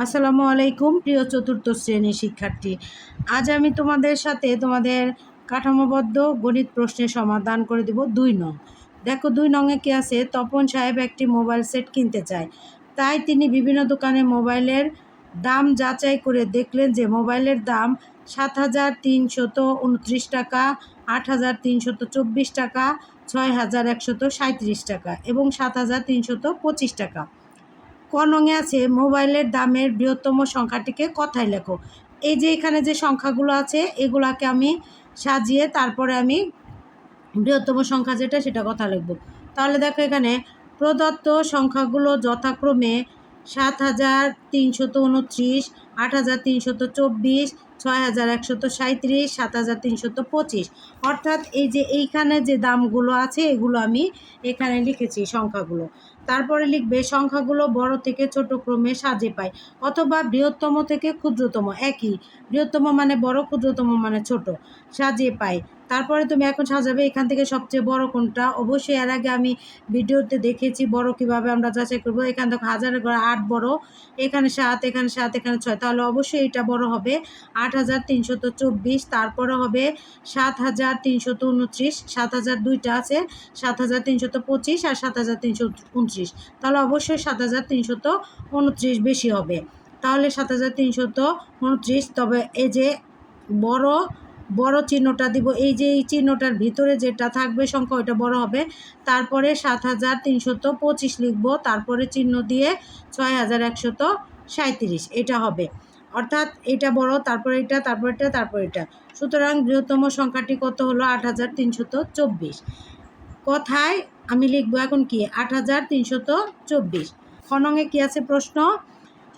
আসসালামু আলাইকুম, প্রিয় চতুর্থ শ্রেণির শিক্ষার্থী। আজ আমি তোমাদের সাথে তোমাদের কাঠামোবদ্ধ গণিত প্রশ্নের সমাধান করে দেব দুই নং। দেখো দুই নংয়ে কি আছে? তপন সাহেব একটি মোবাইল সেট কিনতে চায়। তাই তিনি বিভিন্ন দোকানে মোবাইলের দাম যাচাই করে দেখলেন যে মোবাইলের দাম সাত হাজার তিনশত উনত্রিশ টাকা, আট হাজার তিনশত চব্বিশ টাকা, ছয় হাজার একশত সাঁত্রিশ টাকা এবং সাত হাজার তিনশত পঁচিশ টাকা। ক নঙে আছে, মোবাইলের দামের বৃহত্তম সংখ্যাটিকে কথায় লেখো। এই যে এখানে যে সংখ্যাগুলো আছে, এগুলাকে আমি সাজিয়ে তারপরে আমি বৃহত্তম সংখ্যা যেটা সেটা কথা লিখব। তাহলে দেখো এখানে প্রদত্ত সংখ্যাগুলো যথাক্রমে সাত হাজার তিনশত উনত্রিশ, আট হাজার তিনশত চব্বিশ, ছয় হাজার একশত সাঁত্রিশ সাত হাজার তিনশত পঁচিশ। অর্থাৎ এই যে এইখানে যে দামগুলো আছে, এগুলো আমি এখানে লিখেছি সংখ্যাগুলো। তারপরে লিখবে, সংখ্যাগুলো বড় থেকে ছোট ক্রমে সাজে পায়, অথবা বৃহত্তম থেকে ক্ষুদ্রতম, একই। বৃহত্তম মানে বড়, ক্ষুদ্রতম মানে ছোট, সাজে পায়। তারপরে তুমি এখন সাজাবে এখান থেকে সবচেয়ে বড় কোনটা। অবশ্যই এর আগে আমি ভিডিওতে দেখেছি বড় কীভাবে আমরা যাচাই করব। এখান থেকে হাজারের ঘরে আট বড়, এখানে সাত, এখানে সাত, এখানে ছয়। তাহলে অবশ্যই এটা বড় হবে আট হাজার তিনশত চব্বিশ, তারপরে হবে সাত হাজার তিনশত উনত্রিশ, সাত হাজার দুইটা আছে, সাত হাজার তিনশত পঁচিশ আর সাত হাজার তিনশো উনত্রিশ। তাহলে অবশ্যই সাত হাজার তিনশত উনত্রিশ বেশি হবে। তাহলে সাত হাজার তিনশত উনত্রিশ, তবে এই যে বড় বড় চিহ্নটা দিব, এই যে এই চিহ্নটার ভিতরে যেটা থাকবে সংখ্যা, ওইটা বড় হবে। তারপরে সাত হাজার তিনশত পঁচিশ লিখব, তারপরে চিহ্ন দিয়ে ছয় হাজার একশত সাঁত্রিশ এটা হবে। অর্থাৎ এটা বড়, তারপর এটা তারপর এটা তারপর এটা। সুতরাং বৃহত্তম সংখ্যাটি কত হলো? আট হাজার তিনশত চব্বিশ। কথায় আমি লিখব এখন কি? আট হাজার তিনশত চব্বিশ। খনঙে কী আছে প্রশ্ন?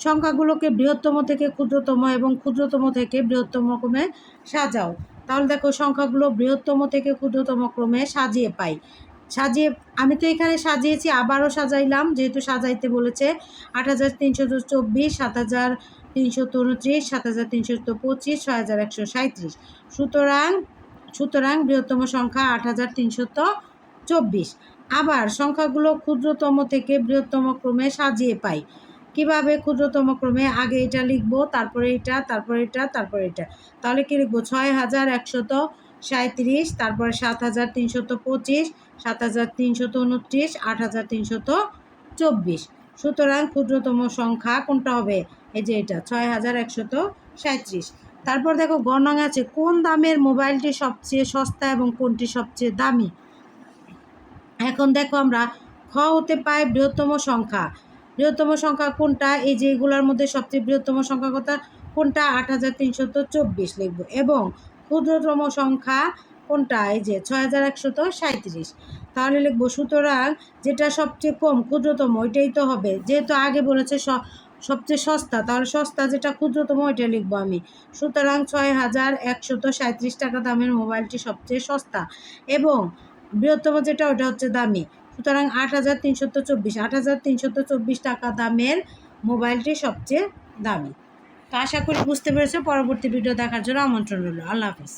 সংখ্যাগুলোকে বৃহত্তম থেকে ক্ষুদ্রতম এবং ক্ষুদ্রতম থেকে বৃহত্তম ক্রমে সাজাও। তাহলে দেখো, সংখ্যাগুলো বৃহত্তম থেকে ক্ষুদ্রতম ক্রমে সাজিয়ে পাই। সাজিয়ে, আমি তো এখানে সাজিয়েছি, আবারও সাজাইলাম, যেহেতু সাজাইতে বলেছে, আট হাজার তিনশো চব্বিশ, সাত হাজার তিনশো উনত্রিশ, সাত হাজার তিনশো পঁচিশ, ছয় হাজার একশো সাঁত্রিশ সুতরাং সুতরাং বৃহত্তম সংখ্যা আট হাজার তিনশত চব্বিশ। আবার সংখ্যাগুলো ক্ষুদ্রতম থেকে বৃহত্তম ক্রমে সাজিয়ে পাই। কীভাবে ক্ষুদ্রতম ক্রমে? আগে এটা লিখব, তারপরে এটা তারপরে এটা তারপরে এটা। তাহলে কী লিখব? ছয় হাজার একশত সাঁত্রিশ তারপরে সাত হাজার তিনশত পঁচিশ, সাত হাজার তিনশত উনত্রিশ, আট হাজার তিনশত চব্বিশ। সুতরাং ক্ষুদ্রতম সংখ্যা কোনটা হবে? এই যে এটা, ছয় হাজার একশত সাঁত্রিশ তারপর দেখো, গণনা আছে, কোন দামের মোবাইলটি সবচেয়ে সস্তা এবং কোনটি সবচেয়ে দামি? এখন দেখো আমরা, খ হতে পাই বৃহত্তম সংখ্যা। বৃহত্তম সংখ্যা কোনটা? এই যে এগুলোর মধ্যে সবচেয়ে বৃহত্তম সংখ্যা কথা? কোনটা? আট হাজার তিনশত চব্বিশ লিখব। এবং ক্ষুদ্রতম সংখ্যা কোনটা? এই যে ছয় হাজার একশত সাঁত্রিশ তাহলে লিখব, সুতরাং যেটা সবচেয়ে কম, ক্ষুদ্রতম, ওইটাই তো হবে। যেহেতু আগে বলেছে সবচেয়ে সস্তা, তাহলে সস্তা যেটা ক্ষুদ্রতম, ওইটা লিখব আমি। সুতরাং ছয় হাজার একশত সাঁত্রিশ টাকা দামের মোবাইলটি সবচেয়ে সস্তা। এবং বৃহত্তম যেটা ওটা হচ্ছে দামি। সুতরাং আট হাজার তিনশত চব্বিশ, আট হাজার তিনশত চব্বিশ টাকা দামের মোবাইলটি সবচেয়ে দামি। তো আশা করি বুঝতে পেরেছ। পরবর্তী ভিডিও দেখার জন্য আমন্ত্রণ রইল। আল্লাহ হাফিজ।